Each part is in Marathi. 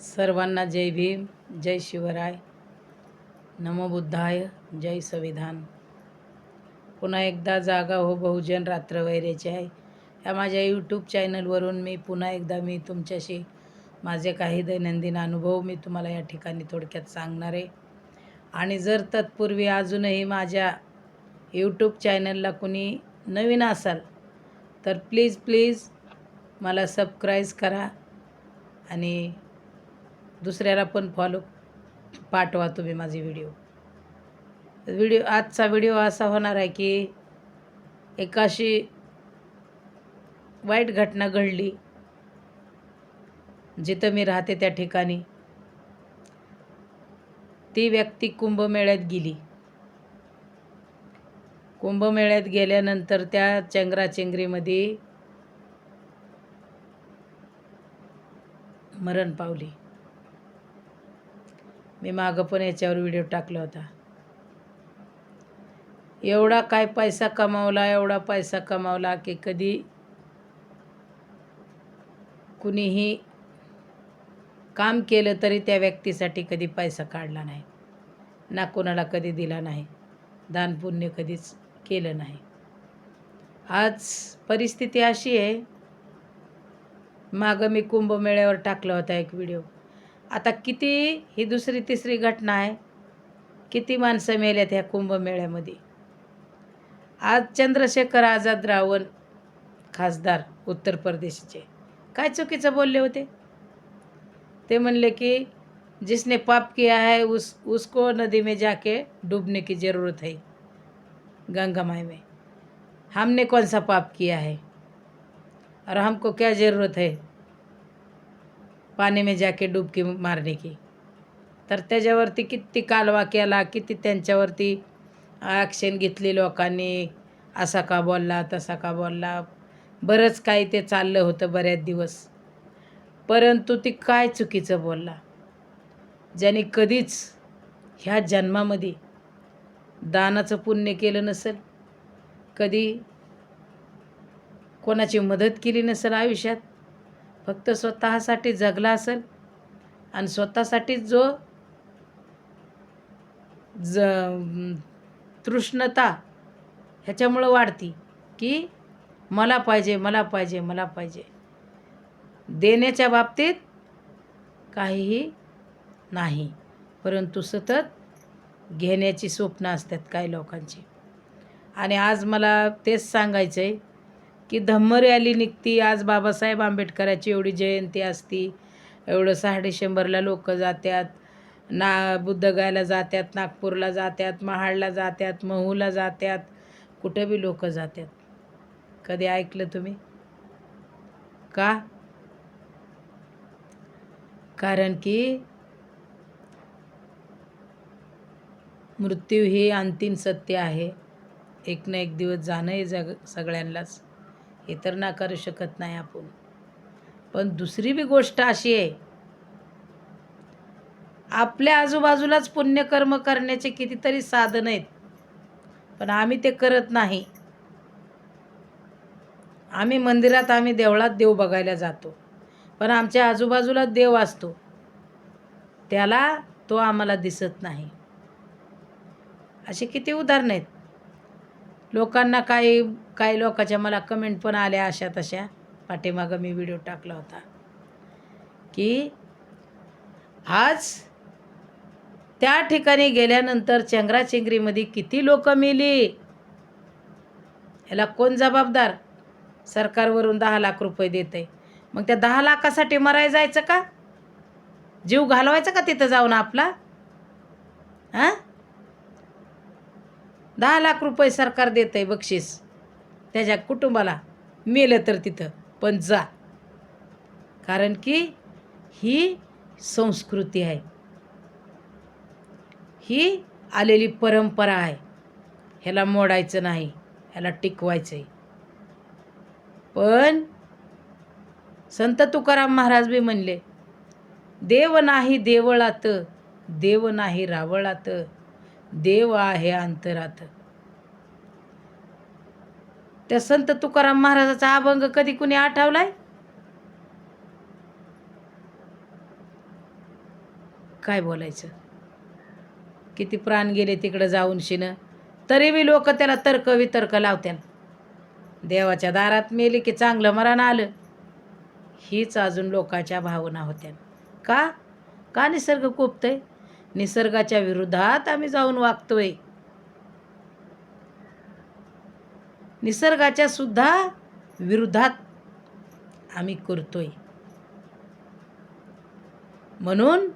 सर्वांना जय भीम जय शिवराय. नमबुद्धाय जय संविधान. पुन्हा एकदा जागा हो बहुजन रात्र वैरेचे आहे. या माझ्या यूट्यूब चॅनलवरून मी पुन्हा एकदा मी तुमच्याशी माझे काही दैनंदिन अनुभव मी तुम्हाला या ठिकाणी थोडक्यात सांगणार आहे. आणि जर तत्पूर्वी अजूनही माझ्या यूट्यूब चॅनलला कुणी नवीन असाल तर प्लीज प्लीज मला सबस्क्राईज करा आणि दुसऱ्याला पण फॉलो पाठवा तुम्ही माझे व्हिडिओ व्हिडिओ आजचा व्हिडिओ असा होणार आहे की एक अशी वाईट घटना घडली जिथं मी राहते त्या ठिकाणी. ती व्यक्ती कुंभमेळ्यात गेली. कुंभमेळ्यात गेल्यानंतर त्या चेंगराचेंगरीमध्ये मरण पावली. मी मागं पण याच्यावर व्हिडिओ टाकला होता. एवढा काय पैसा कमावला एवढा पैसा कमावला की कधी कुणीही काम केलं तरी त्या व्यक्तीसाठी कधी पैसा काढला नाही. ना कोणाला कधी दिला नाही. दानपुण्य कधीच केलं नाही. आज परिस्थिती अशी आहे. मागं मी कुंभमेळ्यावर टाकला होता एक व्हिडिओ आता किती ही दुसरी तिसरी घटना आहे. किती माणसं मेल्यात ह्या कुंभमेळ्यामध्ये. आज चंद्रशेखर आझाद रावण खासदार उत्तर प्रदेशचे. काय चुकीचं बोलले होते? ते म्हणले की जिसने पाप किया है उस उसको नदी में जाके डूबने की ज़रूरत है गंगा माई में। हमने कौन सा पाप किया है? और हमको क्या ज़रूरत है? पाणी में जाके डुबकी मारणे की. तर त्याच्यावरती किती कालवा केला किती त्यांच्यावरती ॲक्शन घेतली लोकांनी. असा का बोलला तसा का बोलला. बरंच काही ते चाललं होतं बऱ्याच दिवस. परंतु ती काय चुकीचं बोलला? ज्याने कधीच ह्या जन्मामध्ये दानाचं पुण्य केलं नसेल कधी कोणाची मदत केली नसेल आयुष्यात फक्त स्वतःसाठी जगला असेल आणि स्वतःसाठीच जो ज तृष्णता ह्याच्यामुळं वाढती की मला पाहिजे मला पाहिजे मला पाहिजे. देण्याच्या बाबतीत काहीही नाही परंतु सतत घेण्याची स्वप्न असतात काही लोकांची. आणि आज मला तेच सांगायचं आहे की धम्म रॅली निघती. आज बाबासाहेब आंबेडकराची एवढी जयंती असती. एवढं सहा डिसेंबरला लोक जातात ना बुद्धगायला जातात नागपूरला जातात महाडला जातात महूला जातात कुठं बी लोक जातात कधी ऐकलं तुम्ही? का? कारण की मृत्यू हे अंतिम सत्य आहे. एक ना एक दिवस जाणं हे जग सगळ्यांनाच. हे तर नाकारू शकत नाही आपण. पण दुसरी बी गोष्ट अशी आहे आपल्या आजूबाजूलाच पुण्यकर्म करण्याचे कितीतरी साधन आहेत पण आम्ही ते करत नाही. आम्ही मंदिरात आम्ही देवळात देव बघायला जातो पण आमच्या आजूबाजूला देव असतो. त्याला तो आम्हाला दिसत नाही. अशी किती उदाहरणं आहेत. लोकांना काही काही लोकांच्या मला कमेंट पण आल्या अशा तशा. पाठीमागं मी व्हिडिओ टाकला होता. की आज त्या ठिकाणी गेल्यानंतर चेंगराचेंगरीमध्ये किती लोक मिली? ह्याला कोण जबाबदार? सरकारवरून दहा लाख रुपये देते मग त्या दहा लाखासाठी मरायला जायचं का? जीव घालवायचा का तिथं जाऊन आपला? हां? दहा लाख रुपये सरकार देत आहे बक्षीस. त्याच्या कुटुंबाला मेलं तर तिथं पण जा. कारण की ही संस्कृती आहे. ही आलेली परंपरा आहे. ह्याला मोडायचं नाही ह्याला टिकवायचं आहे पण संत तुकाराम महाराज बी म्हणले देव नाही देवळात देव नाही रावळात देव आहे अंतरात. त्या संत तुकाराम महाराजाचा अभंग कधी कुणी आठवलाय? काय बोलायचं? किती प्राण गेले तिकडं जाऊन शिनं तरी बी लोक त्याला तर्क वितर्क लावत्यान. देवाच्या दारात मेले की चांगलं मरण आलं. हीच अजून लोकांच्या भावना होत्या का? का निसर्ग कोपतंय? निसर्गाच्या विरोधात आम्ही जाऊन वागतोय. निसर्गाच्या सुद्धा विरोधात आम्ही करतोय. म्हणून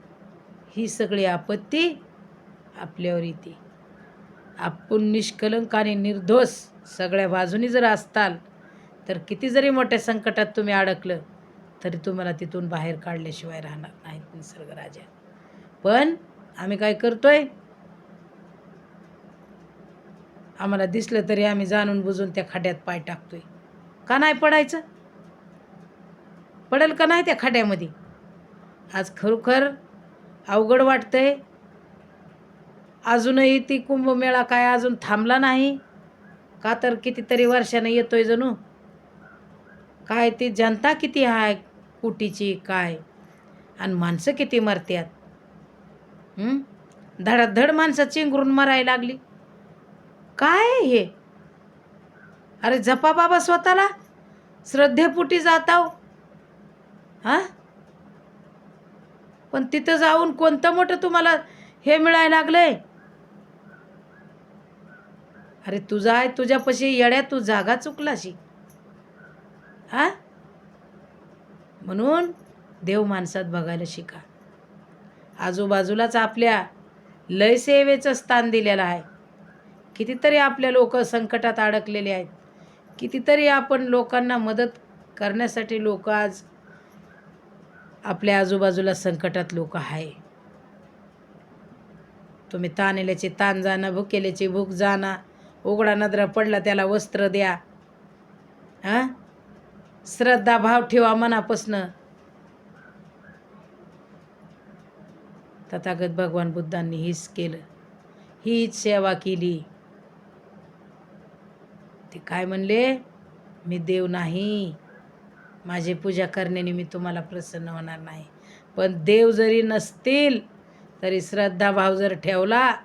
ही सगळी आपत्ती आपल्यावर येते. आपण निष्कलंक आणि निर्दोष सगळ्या बाजूनी जर असताल तर किती जरी मोठ्या संकटात तुम्ही अडकलं तरी तुम्हाला तिथून बाहेर काढल्याशिवाय राहणार नाहीत निसर्गराजा पण आम्ही काय करतोय? आम्हाला दिसलं तरी आम्ही जाणून बुजून त्या खड्यात पाय टाकतोय. का नाही पडायचं? पडेल का नाही त्या खड्यामध्ये? आज खरोखर अवघड वाटतंय. अजूनही ती कुंभमेळा काय अजून थांबला नाही. का तर कितीतरी वर्षानं येतोय जणू. काय ती जनता किती आहे कुटीची काय? आणि माणसं किती मरत्यात? धडाधड माणसं चिंगरून मरायला लागली. काय हे? अरे जपा बाबा स्वतःला. श्रद्धेपुटी जाताव. हा? पण तिथं जाऊन कोणतं मोठं तुम्हाला हे मिळायला लागलंय? अरे तुझा आहे तुझ्यापाशी येड्या तू जागा चुकलाशी. हा? म्हणून देव माणसात बघायला शिका. आजूबाजूलाच आपल्या लय सेवेचं स्थान दिलेलं आहे. कितीतरी आपल्या लोक संकटात अडकलेले आहेत. कितीतरी आपण लोकांना मदत करण्यासाठी लोक आज आपल्या आजूबाजूला संकटात लोक आहे. तुम्ही ताणेल्याचे ताण जाणं भुकेल्याची भूक जाणं उघडा नदरा पडला त्याला वस्त्र द्या. हां? श्रद्धा भाव ठेवा मनापासनं. तथागत भगवान बुद्धांनी हीच केलं. हीच सेवा केली. ते काय म्हणले? मी देव नाही. माझी पूजा करण्याने मी तुम्हाला प्रसन्न होणार नाही. पण देव जरी नसतील तरी श्रद्धाभाव जर ठेवला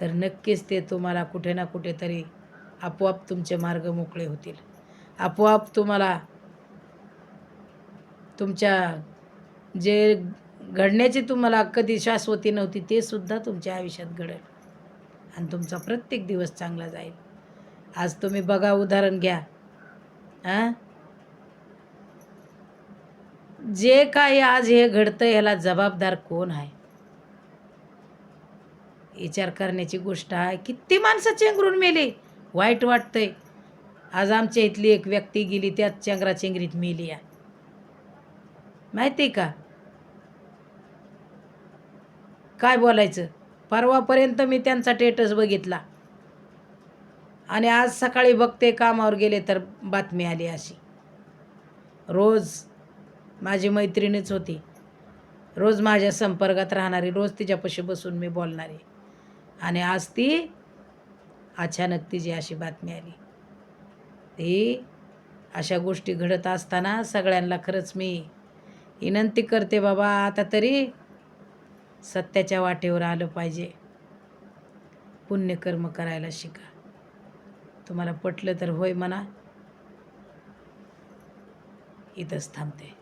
तर नक्कीच ते तुम्हाला कुठे ना कुठेतरी आपोआप तुमचे मार्ग मोकळे होतील. आपोआप तुम्हाला तुमच्या जे घडण्याची तुम्हाला कधी शाश्वती नव्हती ते सुद्धा तुमच्या आयुष्यात घडेल. आणि तुमचा प्रत्येक दिवस चांगला जाईल. आज तुम्ही बघा उदाहरण घ्या. हां जे काही आज हे घडतं ह्याला जबाबदार कोण आहे? विचार करण्याची गोष्ट आहे. किती माणसं चेंगरून मेली? वाईट वाटतंय. आज आमच्या इथली एक व्यक्ती गेली त्यात चेंगरा चेंगरीत मेली आहे. माहिती का? काय बोलायचं? परवापर्यंत मी त्यांचा टेटस बघितला. आणि आज सकाळी बघते कामावर गेले तर बातमी आली अशी. रोज माझी मैत्रिणीच होती. रोज माझ्या संपर्कात राहणारी रोज तिच्यापाशी बसून मी बोलणारी. आणि आज ती अचानक तिची अशी बातमी आली. ती अशा गोष्टी घडत असताना सगळ्यांना खरंच मी विनंती करते बाबा आता तरी सत्याच्या वाटेवर आलं पाहिजे. पुण्यकर्म करायला शिका. तुम्हाला पटलं तर होय म्हणा. इथंच थांबते.